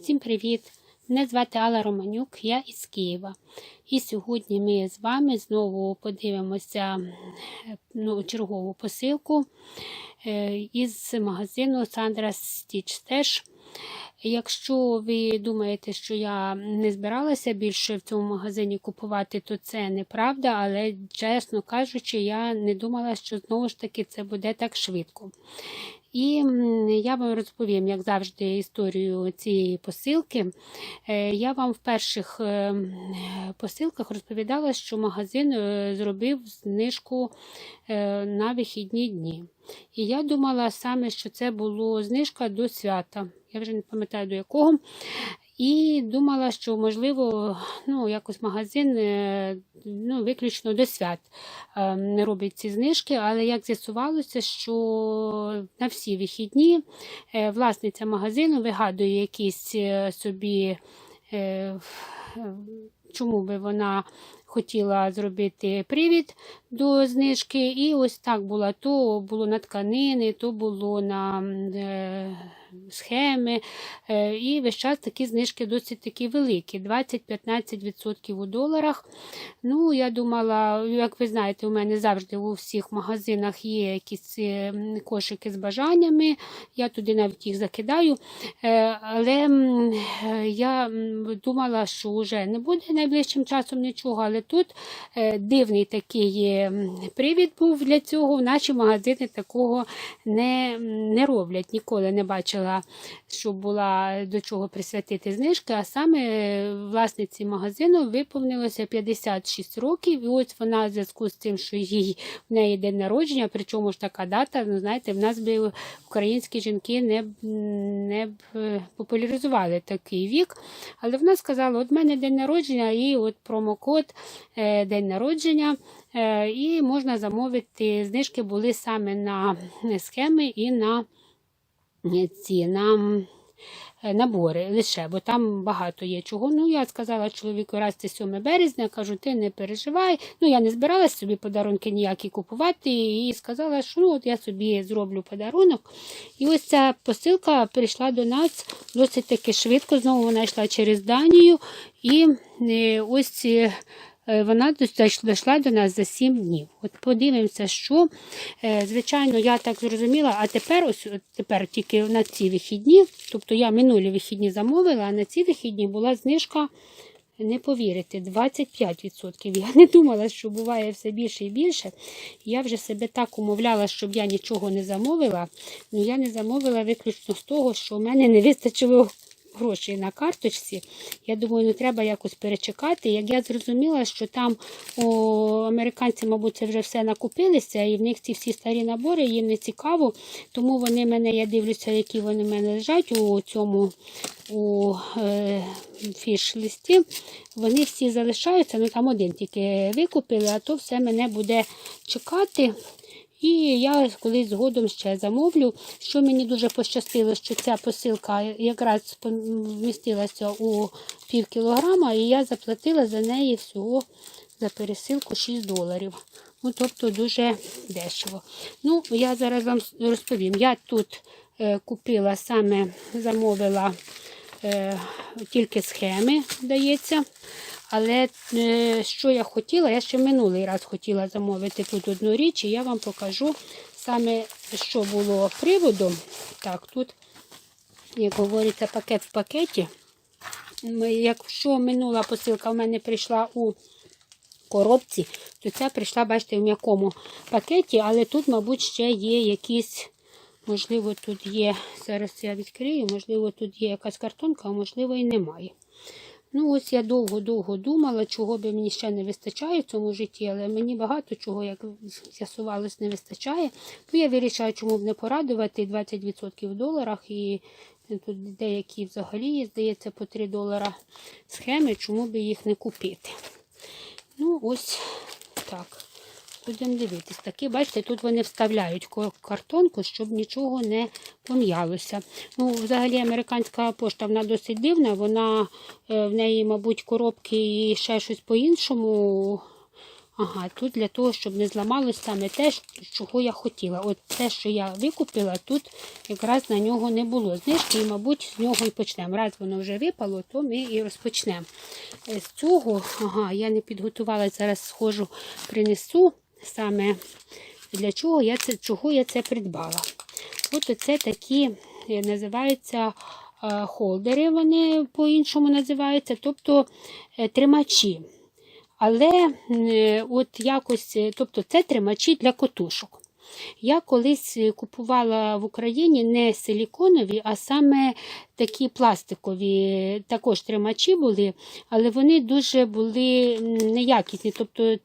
Всім привіт! Мене звати Алла Романюк, я із Києва. І сьогодні ми з вами знову подивимося е, ну, чергову посилку е, із магазину Sandra Stitch. Теж, якщо ви думаєте, що я не збиралася більше в цьому магазині купувати, то це неправда, але, чесно кажучи, я не думала, що знову ж таки це буде так швидко. І я вам розповім, як завжди, історію цієї посилки. Е, Я вам в перших е, посилках розповідала, що магазин е, зробив знижку на вихідні дні. І я думала саме, що це було знижка до свята. Я вже не пам'ятаю до якого. І думала, що можливо, ну, якось магазин е, ну, виключно до свят е, не робить ці знижки, але як з'ясувалося, що на всі вихідні е, власниця магазину вигадує якісь собі, чому би вона хотіла зробити привід до знижки. І ось так було. То було на тканини, то було на схеми. Е, І весь час такі знижки досить такі великі: 20-15% у доларах. Ну, я думала, як ви знаєте, у мене завжди у всіх магазинах є якісь е, кошики з бажаннями. Я туди навіть їх закидаю. Е, Але я думала, що вже не буде найближчим часом нічого. Але тут дивний такий привід був для цього. Наші магазини такого не, не роблять. Ніколи не бачила, що була до чого присвятити знижки. А саме власниці магазину виповнилося 56 років. І ось вона в зв'язку з тим, що їй в неї день народження, причому ж така дата, ну знаєте, в нас би українські жінки не, б- не б популяризували такий вік. Але вона сказала: от в мене день народження, і от промокод е, день народження. Е, І можна замовити. Знижки були саме на схеми і на ці на е, набори лише, бо там багато є чого. Ну, я сказала чоловіку, раз це 7 березня, кажу, ти не переживай. Ну, я не збиралась собі подарунки ніякі купувати, і сказала, що ну, от я собі зроблю подарунок. І ось ця посилка прийшла до нас досить таки швидко. Знову вона йшла через Данію. І е, ось е, е, вона дос- дійшла до нас за 7 днів. От подивимося, що, е, звичайно, я так зрозуміла, а тепер ось тепер тільки на ці вихідні, тобто я минулі вихідні замовила, а на ці вихідні була знижка. Не повірите, 25%. Я не думала, що буває все більше і більше. Я вже себе так умовляла, щоб я нічого не замовила. Ну я не замовила виключно з того, що у мене не вистачило грошей на карточці. Я думаю, ну треба якось перечекати. Як я зрозуміла, що там у американці, мабуть, це вже все накупилися, і в них ці всі старі набори їм не цікаво. Тому вони мене, я дивлюся, які вони в мене лежать у цьому у е, фіш-листі. Вони всі залишаються, ну там один тільки викупили, а то все мене буде чекати. І я колись згодом ще замовлю. Що мені дуже пощастило, що ця посилка якраз вмістилася у пів кілограма, і я заплатила за неї всього за пересилку 6 доларів. Ну, тобто дуже дешево. Ну, я зараз вам розповім. Я тут е, купила саме, замовила е, тільки схеми, здається. Але е, що я хотіла, я ще минулий раз хотіла замовити тут одну річ, і я вам покажу саме, що було приводом. Так, тут, як говориться, пакет в пакеті. Якщо минула посилка в мене прийшла у коробці, то ця прийшла, бачите, в м'якому пакеті, але тут, мабуть, ще є якісь, можливо, тут є, зараз я відкрию, можливо, тут є якась картонка, а можливо і немає. Ну, ось я довго-довго думала, чого би мені ще не вистачає в цьому житті, але мені багато чого, як з'ясувалось, не вистачає. То я вирішаю, чому б не порадувати 20% в доларах і тут деякі взагалі здається, по 3 долара схеми, чому би їх не купити. Ну, ось так. Будемо дивитись. Такі, бачите, тут вони вставляють картонку, щоб нічого не пом'ялося. Ну, взагалі, американська пошта вона досить дивна. Вона е, в неї, мабуть, коробки і ще щось по-іншому. Ага, тут для того, щоб не зламалось саме те, чого я хотіла. От те, що я викупила, тут якраз на нього не було знижки, і, мабуть, з нього і почнемо. Раз воно вже випало, то ми і розпочнемо. Е, З цього, ага, я не підготувала, зараз схожу, принесу саме для чого я це, чого я це придбала. От оце такі е, називаються е, холдери, вони по-іншому називаються, тобто е, тримачі. Але от якось, тобто це тримачі для котушок. Я колись купувала в Україні не силіконові, а саме такі пластикові також тримачі були, але вони дуже були неякісні. Тобто,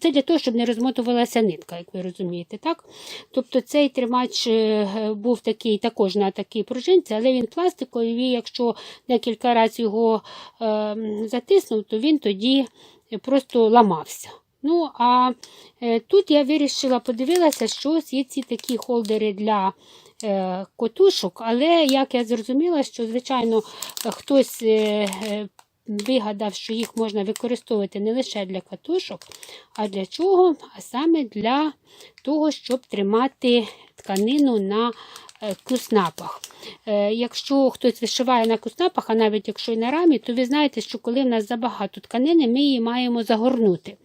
це для того, щоб не розмотувалася нитка, як ви розумієте. так? Тобто цей тримач е, був такий також на такій пружинці, але він пластиковий, якщо декілька разів його е, затиснув, то він тоді просто ламався. Ну, а е, тут я вирішила, подивилася, що є ці такі холдери для е, котушок, але як я зрозуміла, що, звичайно, хтось е, е, вигадав, що їх можна використовувати не лише для катушок, а для чого? А саме для того, щоб тримати тканину на куснапах. Е, Якщо хтось вишиває на куснапах, а навіть якщо і на рамі, то ви знаєте, що коли в нас забагато тканини, ми її маємо загорнути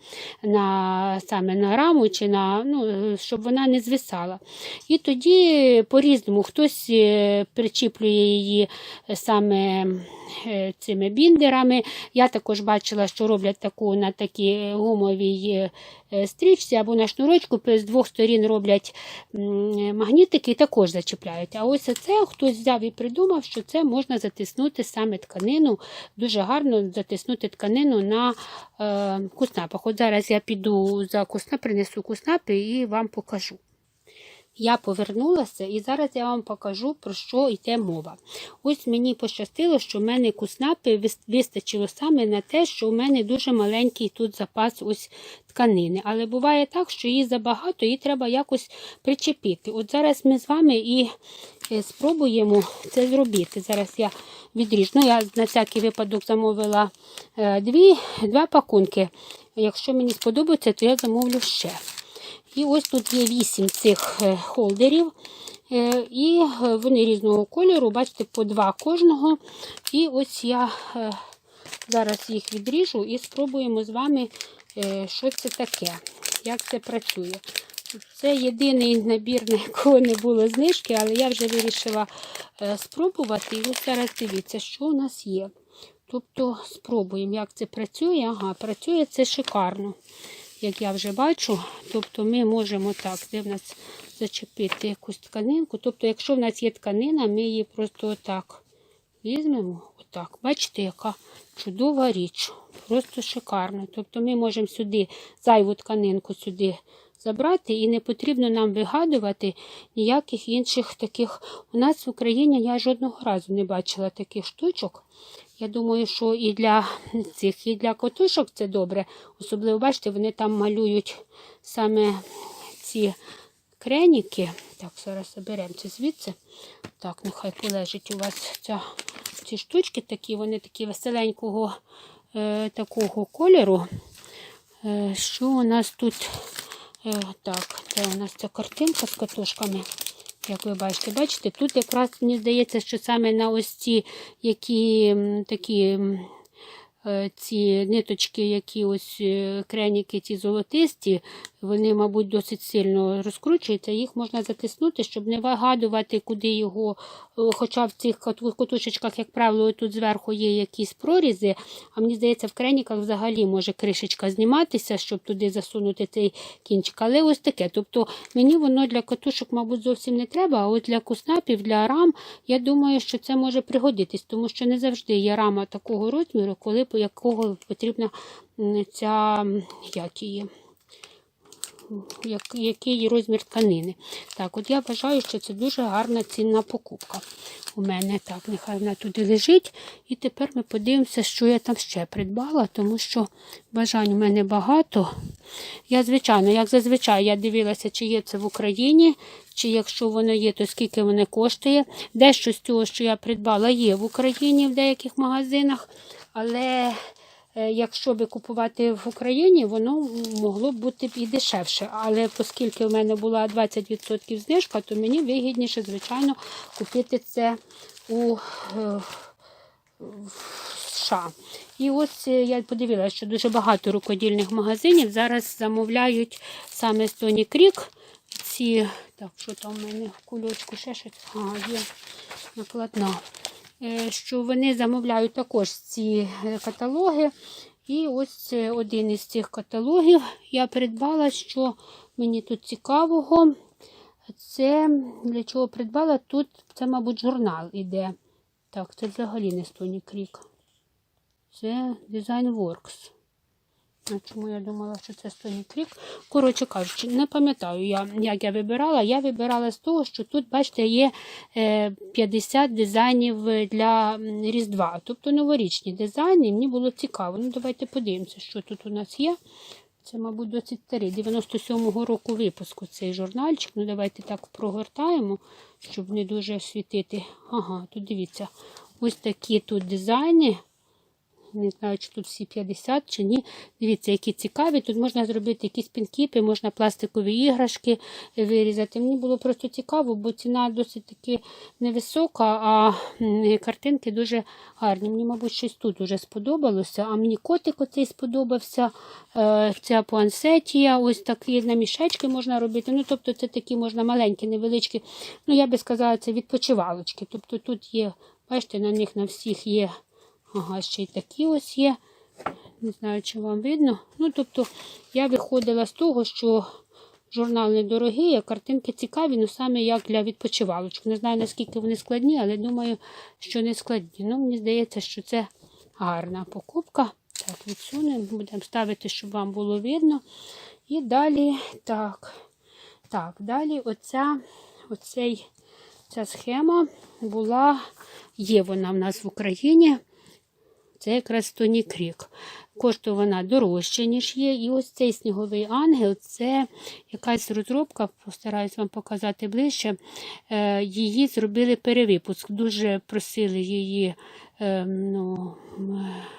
на, саме на раму, чи на, ну, е, щоб вона не звисала. І тоді по-різному хтось е, причіплює її е, саме е, цими біндерами. Я також бачила, що роблять таку на такій гумовій е, е, стрічці або на шнурочку, з двох сторін роблять магнітики і також зачіпляють. А ось це хтось взяв і придумав, що це можна затиснути саме тканину, дуже гарно затиснути тканину на е, куснапах. От зараз я піду за куснап, принесу куснапи і вам покажу. Я повернулася і зараз я вам покажу, про що йде мова. Ось мені пощастило, що в мене куснапи вистачило саме на те, що в мене дуже маленький тут запас ось тканини. Але буває так, що її забагато, її треба якось причепити. От зараз ми з вами і е, спробуємо це зробити. Зараз я відріжу. Ну, я на всякий випадок замовила е, дві, два пакунки. Якщо мені сподобається, то я замовлю ще. І ось тут є вісім цих е, холдерів. Е, І е, вони різного кольору, бачите, по два кожного. І ось я зараз їх відріжу і спробуємо з вами, що це таке, як це працює. Це єдиний набір, на якого не було знижки, але я вже вирішила спробувати. І ось зараз дивіться, що у нас є. Тобто спробуємо, як це працює. Ага, працює це шикарно як я вже бачу. Тобто ми можемо так, де в нас зачепити якусь тканинку. Тобто, якщо в нас є тканина, ми її просто отак візьмемо. Отак. Бачите, яка чудова річ. Просто шикарно. Тобто ми можемо сюди зайву тканинку сюди забрати, і не потрібно нам вигадувати ніяких інших таких. У нас в Україні я жодного разу не бачила таких штучок. Я думаю, що і для цих, і для котушок це добре. Особливо, бачите, вони там малюють саме ці креніки. Так, зараз заберемо це звідси. Так, нехай полежить у вас ця, ці штучки такі, вони такі веселенького е, такого кольору. Е, що у нас тут? Е, так, це у нас ця картинка з катушками. Як ви бачите, бачите, тут якраз мені здається, що саме на ось ці які такі е, ці ниточки, які ось е, креніки, ці золотисті, вони, мабуть, досить сильно розкручуються. Їх можна затиснути, щоб не вигадувати, куди його. е, Хоча в цих котушечках, як правило, тут зверху є якісь прорізи. А мені здається, в креніках взагалі може кришечка зніматися, щоб туди засунути цей кінчик. Але ось таке. Тобто мені воно для катушок, мабуть, зовсім не треба. А от для куснапів, для рам, я думаю, що це може пригодитись, тому що не завжди є рама такого розміру, коли по якого потрібна ця як її. Як- який розмір тканини. Так, от я вважаю, що це дуже гарна цінна покупка у мене. Так, нехай вона туди лежить. І тепер ми подивимося, що я там ще придбала, тому що бажань у мене багато. Я, звичайно, як зазвичай, я дивилася, чи є це в Україні, чи якщо воно є, то скільки воно коштує. Дещо з цього, що я придбала, є в Україні в деяких магазинах, але якщо би купувати в Україні, воно могло б бути і дешевше. Але оскільки в мене була 20% знижка, то мені вигідніше, звичайно, купити це у е, США. І ось е, я подивилася, що дуже багато рукодільних магазинів зараз замовляють саме з Тоні Крік. Ці, так, що там в мене в кульочку ще щось, ага, є накладна. Е, Що вони замовляють також ці е, каталоги. І ось е, один із цих каталогів я придбала, що мені тут цікавого. Це для чого придбала? Тут це, мабуть, журнал іде. Так, це взагалі не Стоні Крік. Це Design Works. Чому я думала, що це Стоні Крік? Коротше кажучи, не пам'ятаю, як я вибирала. Я вибирала з того, що тут, бачите, є е, 50 дизайнів для Різдва, тобто новорічні дизайни. Мені було цікаво. Ну, давайте подивимося, що тут у нас є. Це, мабуть, 23, 97-го року випуску цей журнальчик. Ну, давайте так прогортаємо, щоб не дуже світити. Ага, тут дивіться, ось такі тут дизайни. Не знаю, чи тут всі 50 чи ні. Дивіться, які цікаві. Тут можна зробити якісь пінкіпи, можна пластикові іграшки вирізати. Мені було просто цікаво, бо ціна досить таки невисока, а картинки дуже гарні. Мені, мабуть, щось тут уже сподобалося. А мені котик оцей сподобався. Е, Ця пуансетія, ось такі на мішечки можна робити. Ну, тобто, це такі можна маленькі, невеличкі. Ну, я би сказала, це відпочивалочки. Тобто тут є, бачите, на них на всіх є. Ага, ще й такі ось є. Не знаю, чи вам видно. Ну, тобто, я виходила з того, що журнал недорогий, а картинки цікаві, ну саме як для відпочивалочок. Не знаю, наскільки вони складні, але думаю, що не складні. Ну, мені здається, що це гарна покупка. Так, відсунемо, будемо ставити, щоб вам було видно. І далі, так, так, далі оця, оцей, ця схема була, є вона в нас в Україні. Це якраз Тоні Крік. Коштує вона дорожче, ніж є. І ось цей сніговий ангел це якась розробка, постараюсь вам показати ближче. Е, Її зробили перевипуск. Дуже просили її е, ну,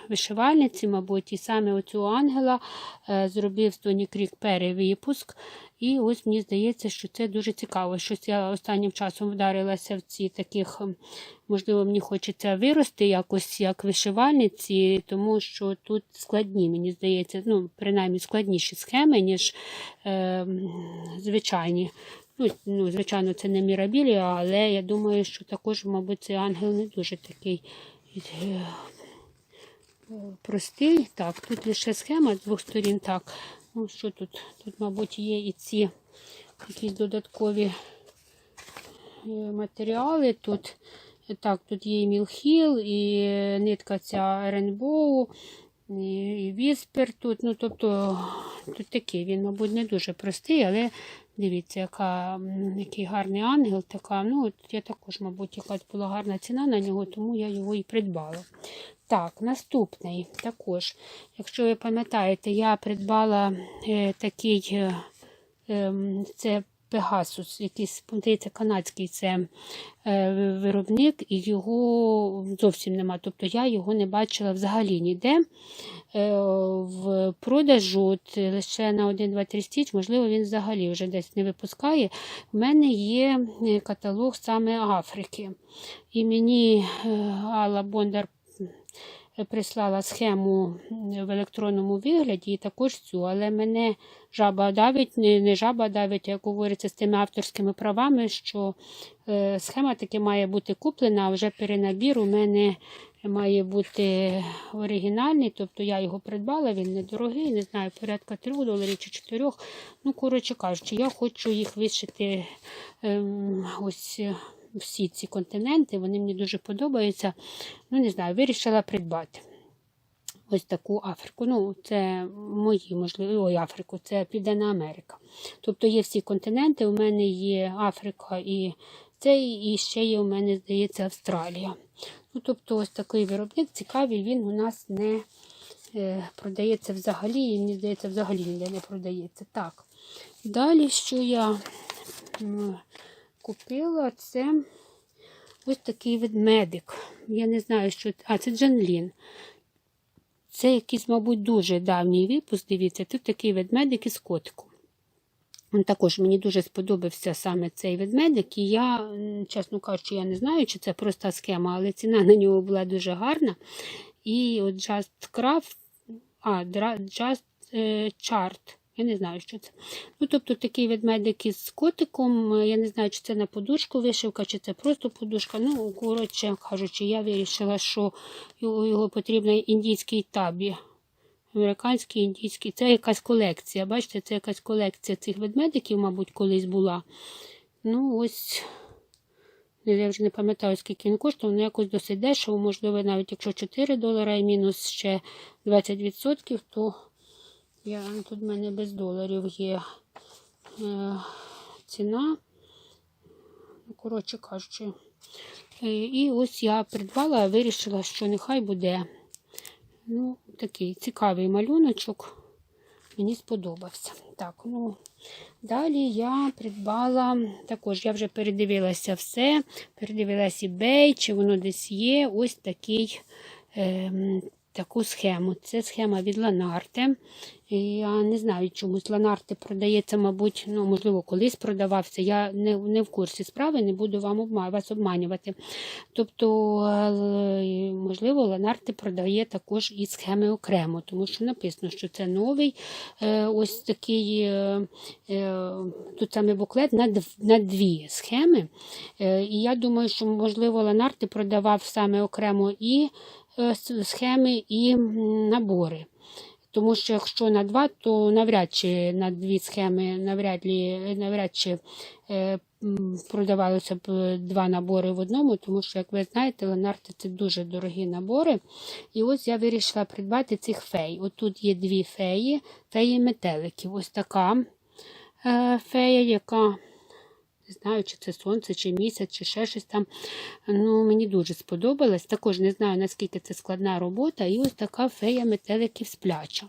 вишивальниці, мабуть, і саме оцю ангела е, зробив Тоні Крік перевипуск. І ось мені здається, що це дуже цікаво. Щось я останнім часом вдарилася в ці таких, можливо, мені хочеться вирости якось як вишивальниці, тому що тут складні, мені здається, ну, принаймні складніші схеми, ніж е, звичайні. Ну, ну, звичайно, це не мірабілі, але я думаю, що також, мабуть, цей ангел не дуже такий е, простий. Так, тут лише схема з двох сторін. Так, ну що тут? Тут, мабуть, є і ці якісь додаткові е, матеріали. Тут, так, тут є і мілхіл, і е, нитка ця Ренбоу, і, віспер тут. Ну, тобто, тут такий, він, мабуть, не дуже простий, але дивіться, яка, який гарний ангел. Така, ну, от я також, мабуть, якась була гарна ціна на нього, тому я його і придбала. Так, наступний також. Якщо ви пам'ятаєте, я придбала е, такий е, ем, це Пегасус, якийсь, здається, канадський це е, виробник, і його зовсім нема. Тобто я його не бачила взагалі ніде. Е, в продажу от, лише на 1, 2, 3 стіч, можливо, він взагалі вже десь не випускає. У мене є е, каталог саме Африки. І мені е, Алла Бондар прислала схему в електронному вигляді і також цю, але мене жаба давить, не, не жаба давить, як говориться з тими авторськими правами, що е, схема таки має бути куплена, а вже перенабір у мене має бути оригінальний, тобто я його придбала, він недорогий, не знаю, порядка 3 доларів чи 4. Ну, коротше кажучи, я хочу їх вишити ем, ось е, всі ці континенти, вони мені дуже подобаються. Ну, не знаю, вирішила придбати. Ось таку Африку. Ну, це мої, можливо, ой, Африку, це Південна Америка. Тобто є всі континенти, у мене є Африка і цей, і ще є у мене, здається, Австралія. Ну, тобто, ось такий виробник цікавий, він у нас не е, продається взагалі, і мені здається, взагалі ніде не продається. Так. Далі, що я купила, це ось такий ведмедик. Я не знаю, що. А, це Джанлін. Це якийсь, мабуть, дуже давній випуск. Дивіться, тут такий ведмедик із котиком. Також мені дуже сподобався саме цей ведмедик, і я, чесно кажучи, я не знаю, чи це проста схема, але ціна на нього була дуже гарна. І от Just Craft, а, Just е, Chart. Я не знаю, що це. Ну, тобто такий ведмедик із котиком. е, Я не знаю, чи це на подушку вишивка, чи це просто подушка. Ну, коротше кажучи, я вирішила, що його, його потрібно індійський табі. Американський, індійський. Це якась колекція. Бачите, це якась колекція цих ведмедиків, мабуть, колись була. Ну, ось. Я вже не пам'ятаю, скільки він коштував, але якось досить дешево, можливо, навіть якщо 4 долара і мінус ще 20%, то я, тут в мене без доларів є е, ціна. Ну, коротше кажучи. Е, і ось я придбала, вирішила, що нехай буде ну, такий цікавий малюночок. Мені сподобався. Так, ну, далі я придбала, також я вже передивилася все, передивилася eBay, чи воно десь є. Ось такий, ем, таку схему. Це схема від Ланарте. Я не знаю, чомусь Ланарте продається, мабуть, ну, можливо, колись продавався. Я не, не в курсі справи, не буду вам обма, вас обманювати. Тобто, е, можливо, Ланарте продає також і схеми окремо, тому що написано, що це новий е, ось такий е, тут саме буклет на, дв- на дві схеми. І я думаю, що, можливо, Ланарте продавав саме окремо і схеми, і набори. Тому що якщо на два, то навряд чи на дві схеми навряд, лі, навряд чи е, продавалося б е, два набори в одному, тому що, як ви знаєте, Ленарти це дуже дорогі набори. І ось я вирішила придбати цих фей. От тут є дві феї, феї метеликів. Ось така е, фея, яка. Знаю, чи це сонце, чи місяць, чи ще щось там. Ну, мені дуже сподобалось. Також не знаю, наскільки це складна робота. І ось така фея метеликів спляча.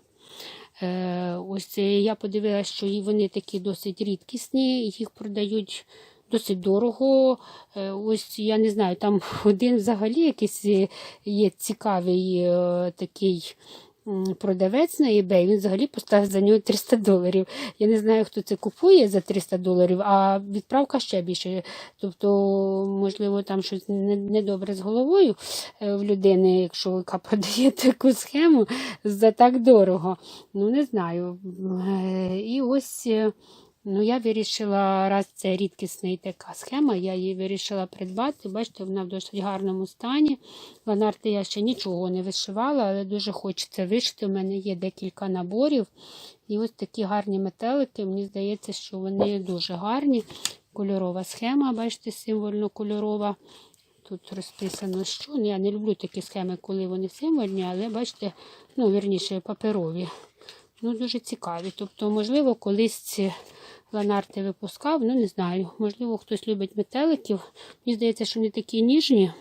Е, ось е, я подивилася, що вони такі досить рідкісні, їх продають досить дорого. Е, ось я не знаю, там один взагалі якийсь е, є цікавий такий. Продавець на eBay, він взагалі поставив за нього 300 доларів. Я не знаю, хто це купує за 300 доларів, а відправка ще більше. Тобто, можливо, там щось недобре з головою е, в людини, якщо яка продає таку схему за так дорого. Ну, не знаю. Е, І ось е, ну, я вирішила, раз це рідкісна така схема, я її вирішила придбати. Бачите, вона в досить гарному стані. Ланарти я ще нічого не вишивала, але дуже хочеться вишити. У мене є декілька наборів. І ось такі гарні метелики. Мені здається, що вони дуже гарні. Кольорова схема, бачите, символьно кольорова. Тут розписано, що ну, я не люблю такі схеми, коли вони символьні, але бачите, ну, вірніше, паперові. Ну, дуже цікаві. Тобто, можливо, колись ці ланарти випускав, ну не знаю. Можливо, хтось любить метеликів. Мені здається, що вони такі ніжні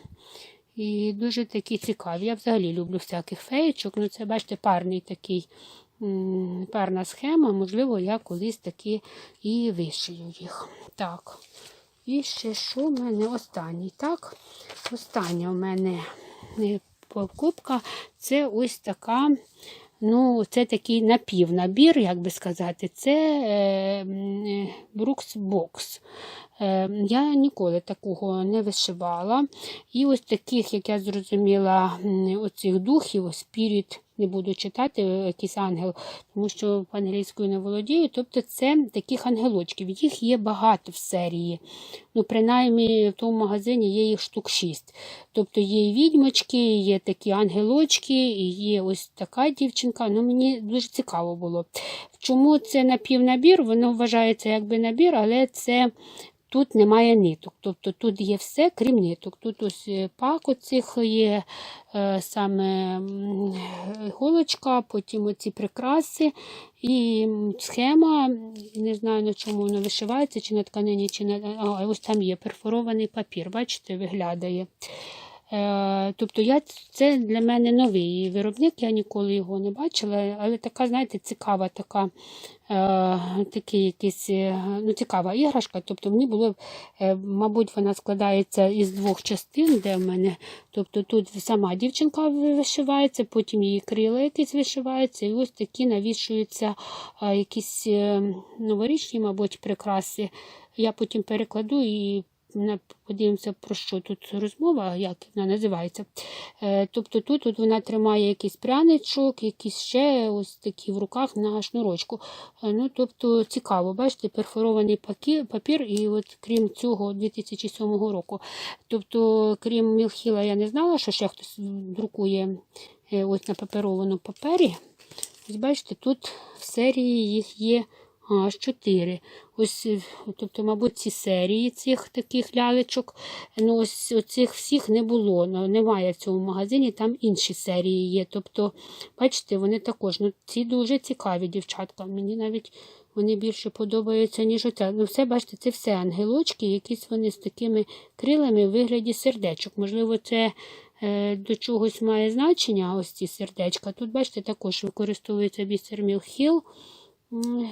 і дуже такі цікаві. Я взагалі люблю всяких феєчок. Ну, це, бачите, парний такий. Парна схема, можливо, я колись таки і вишию їх. Так. І ще що в мене останній? Так, остання у мене е, покупка це ось така. Ну, це такий напівнабір, як би сказати, це е, е, Brooks Box. Е, Я ніколи такого не вишивала. І ось таких, як я зрозуміла, оцих духів, Spirit, не буду читати, е, якийсь ангел, тому що англійською не володію. Тобто це таких ангелочків. Їх є багато в серії. Ну, принаймні, в тому магазині є їх штук 6. Тобто є і відьмочки, є такі ангелочки, і є ось така дівчинка. Ну, мені дуже цікаво було. Чому це напівнабір? Воно вважається якби набір, але це. Тут немає ниток, тобто тут є все, крім ниток. Тут ось е, пак оцих є е, саме голочка, потім оці прикраси і схема. Не знаю на чому воно вишивається, чи на тканині, чи на а, ось там є перфорований папір. Бачите, виглядає. Е, тобто я, це для мене новий виробник, я ніколи його не бачила, але така, знаєте, цікава така, е, такий якийсь, е, ну, цікава іграшка. Тобто мені було, мабуть, вона складається із двох частин, де в мене. Тобто тут сама дівчинка вишивається, потім її крила якісь вишиваються, і ось такі навішуються якісь новорічні, мабуть, прикраси. Я потім перекладу і подивимося, про що тут розмова, як вона називається. Е, Тобто тут от вона тримає якийсь пряничок, якісь ще ось такі в руках на шнурочку. Е, Ну, тобто цікаво, бачите, перфорований папір, і от крім цього 2007 року. Тобто, крім Мілхіла, я не знала, що ще хтось друкує е, ось на паперованому папері. Ось бачите, тут в серії їх є аж чотири. Ось, е, тобто, мабуть, ці серії цих таких лялечок. Ну, ось цих всіх не було. ну, Немає в цьому магазині, там інші серії є. Тобто, бачите, вони також. Ну, ці дуже цікаві дівчатка. Мені навіть вони більше подобаються, ніж оця. Ну, все, бачите, це все ангелочки, якісь вони з такими крилами в вигляді сердечок. Можливо, це е, до чогось має значення, ось ці сердечка. Тут, бачите, також використовується бісер Мілхіл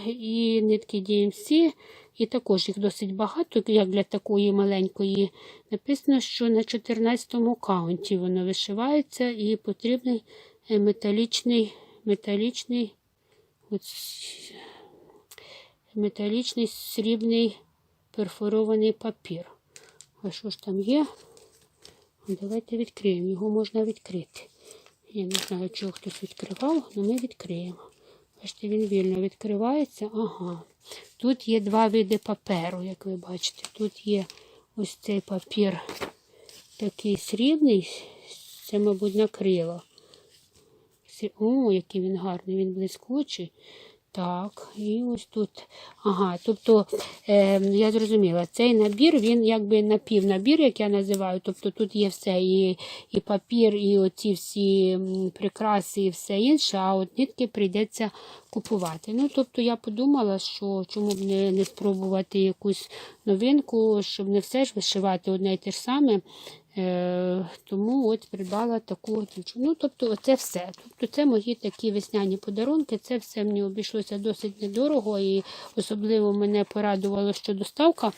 і нитки DMC, і також їх досить багато, як для такої маленької. Написано, що на 14-му каунті воно вишивається і потрібний е, металічний, металічний, ось, металічний срібний перфорований папір. А що ж там є? Давайте відкриємо. Його можна відкрити. Я не знаю, чого хтось відкривав, але ми відкриємо. Бачите, він вільно відкривається. Ага. Тут є два види паперу, як ви бачите. Тут є ось цей папір такий срібний, це, мабуть, накрило. О, який він гарний, він блискучий. Так, і ось тут. Ага, тобто, е, я зрозуміла, цей набір, він якби напівнабір, як я називаю. Тобто тут є все, і, і папір, і оці всі прикраси, і все інше, а от нитки прийдеться купувати. Ну, тобто я подумала, що чому б не, не спробувати якусь новинку, щоб не все ж вишивати одне й те ж саме. Е, тому от придбала таку от. Ну, тобто, це все. Тобто, це мої такі весняні подарунки. Це все мені обійшлося досить недорого, і особливо мене порадувало, що доставка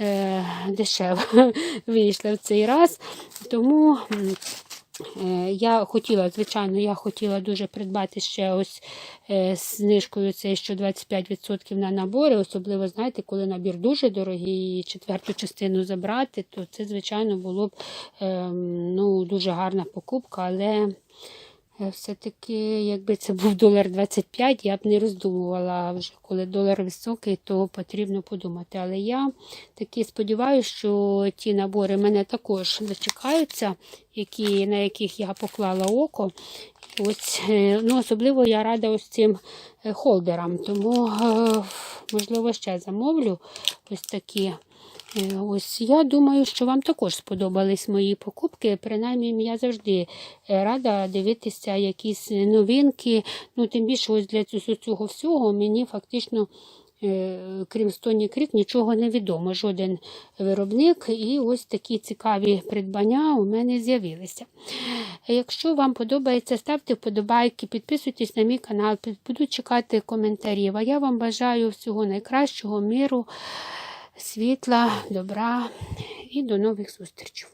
е, дешева вийшла в цей раз. Тому. Е, Я хотіла, звичайно, я хотіла дуже придбати ще ось е, знижкою це що 25% на набори. Особливо, знаєте, коли набір дуже дорогий і четверту частину забрати, то це, звичайно, було б ем, ну, дуже гарна покупка, але все-таки, якби це був долар 25, я б не роздумувала. Вже коли долар високий, то потрібно подумати. Але я таки сподіваюся, що ті набори мене також дочекаються, які, на яких я поклала око. Ось, е, ну, особливо я рада ось цим е, холдерам, тому, е, можливо, ще замовлю ось такі. Е, Ось я думаю, що вам також сподобались мої покупки. Принаймні, я завжди е, рада дивитися якісь новинки. Ну, тим більше, ось для цього всього мені фактично. е, Крім Стоні Крік, нічого не відомо, жоден виробник. І ось такі цікаві придбання у мене з'явилися. Якщо вам подобається, ставте вподобайки, підписуйтесь на мій канал, буду чекати коментарів. А я вам бажаю всього найкращого, миру, світла, добра і до нових зустрічей.